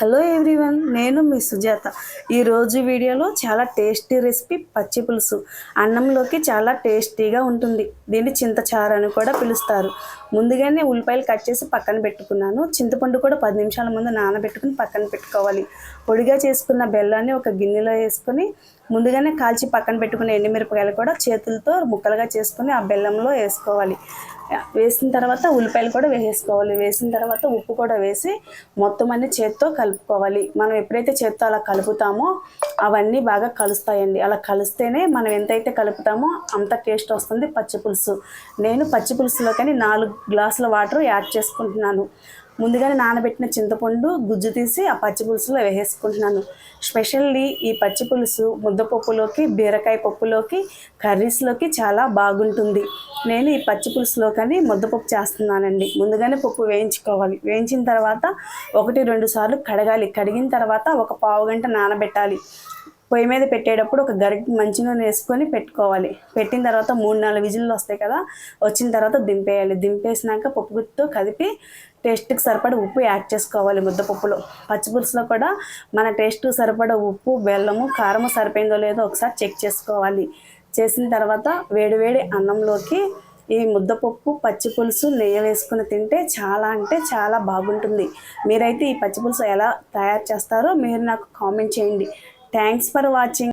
Hello everyone నేను మీ సుజాత. ఈరోజు వీడియోలో చాలా టేస్టీ రెసిపీ పచ్చి పులుసు. అన్నంలోకి చాలా టేస్టీగా ఉంటుంది. దీన్ని చింతచారు అని కూడా పిలుస్తారు. ముందుగానే ఉల్లిపాయలు కట్ చేసి పక్కన పెట్టుకున్నాను. చింతపండు కూడా పది నిమిషాల ముందు నానబెట్టుకుని పక్కన పెట్టుకోవాలి. పొడిగా చేసుకున్న బెల్లాన్ని ఒక గిన్నెలో వేసుకొని ముందుగానే కాల్చి పక్కన పెట్టుకున్న ఎండుమిరపకాయలు కూడా చేతులతో ముక్కలుగా చేసుకుని ఆ బెల్లంలో వేసుకోవాలి. వేసిన తర్వాత ఉల్లిపాయలు కూడా వేసేసుకోవాలి. వేసిన తర్వాత ఉప్పు కూడా వేసి మొత్తం అన్ని చేత్తో కలుపుకోవాలి. మనం ఎప్పుడైతే చేత్తో అలా కలుపుతామో అవన్నీ బాగా కలుస్తాయండి. అలా కలిస్తేనే మనం ఎంతైతే కలుపుతామో అంత టేస్ట్ వస్తుంది పచ్చి పులుసు. నేను పచ్చి పులుసులో కానీ నాలుగు గ్లాసుల వాటర్ యాడ్ చేసుకుంటున్నాను. ముందుగానే నానబెట్టిన చింతపండు గుజ్జు తీసి ఆ పచ్చి పులుసులో వేసేసుకుంటున్నాను. స్పెషల్లీ ఈ పచ్చి పులుసు ముద్దపప్పులోకి బీరకాయ పప్పులోకి కర్రీస్లోకి చాలా బాగుంటుంది. నేను ఈ పచ్చి పులుసులో కానీ ముద్దపప్పు చేస్తున్నానండి. ముందుగానే పప్పు వేయించుకోవాలి. వేయించిన తర్వాత ఒకటి రెండు సార్లు కడగాలి. కడిగిన తర్వాత ఒక పావు గంట నానబెట్టాలి. పొయ్యి మీద పెట్టేటప్పుడు ఒక గరిటె మంచినూనె వేసుకొని పెట్టుకోవాలి. పెట్టిన తర్వాత మూడు నాలుగు విజిల్లు వస్తాయి కదా వచ్చిన తర్వాత దింపేయాలి. దింపేసినాక పప్పు గుత్తో కదిపి టేస్ట్కి సరిపడ ఉప్పు యాడ్ చేసుకోవాలి ముద్దపప్పులో. పచ్చిపులుసులో కూడా మన టేస్ట్కి సరిపడ ఉప్పు బెల్లము కారము సరిపోయిందో లేదో ఒకసారి చెక్ చేసుకోవాలి. చేసిన తర్వాత వేడివేడి అన్నంలోకి ఈ ముద్దపప్పు పచ్చి పులుసు నెయ్యి వేసుకుని తింటే చాలా అంటే చాలా బాగుంటుంది. మీరైతే ఈ పచ్చి పులుసు ఎలా తయారు చేస్తారో మీరు నాకు కామెంట్ చేయండి. Thanks for watching